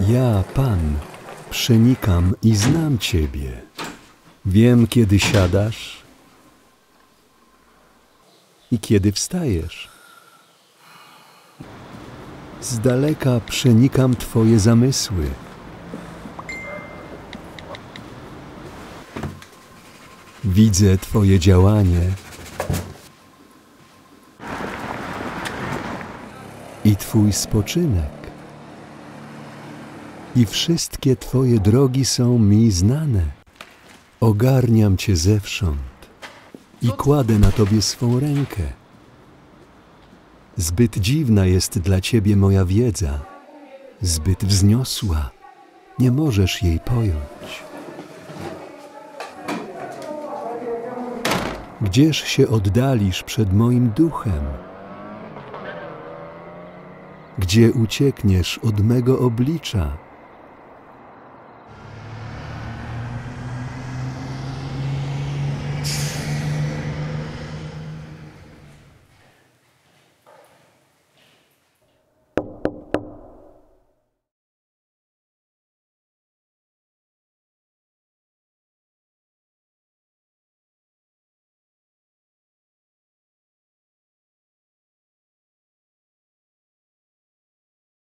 Ja, Pan, przenikam i znam Ciebie. Wiem, kiedy siadasz i kiedy wstajesz. Z daleka przenikam Twoje zamysły. Widzę Twoje działanie i Twój spoczynek. I wszystkie Twoje drogi są mi znane. Ogarniam Cię zewsząd i kładę na Tobie swą rękę. Zbyt dziwna jest dla Ciebie moja wiedza, zbyt wzniosła, nie możesz jej pojąć. Gdzież się oddalisz przed moim duchem? Gdzie uciekniesz od mego oblicza?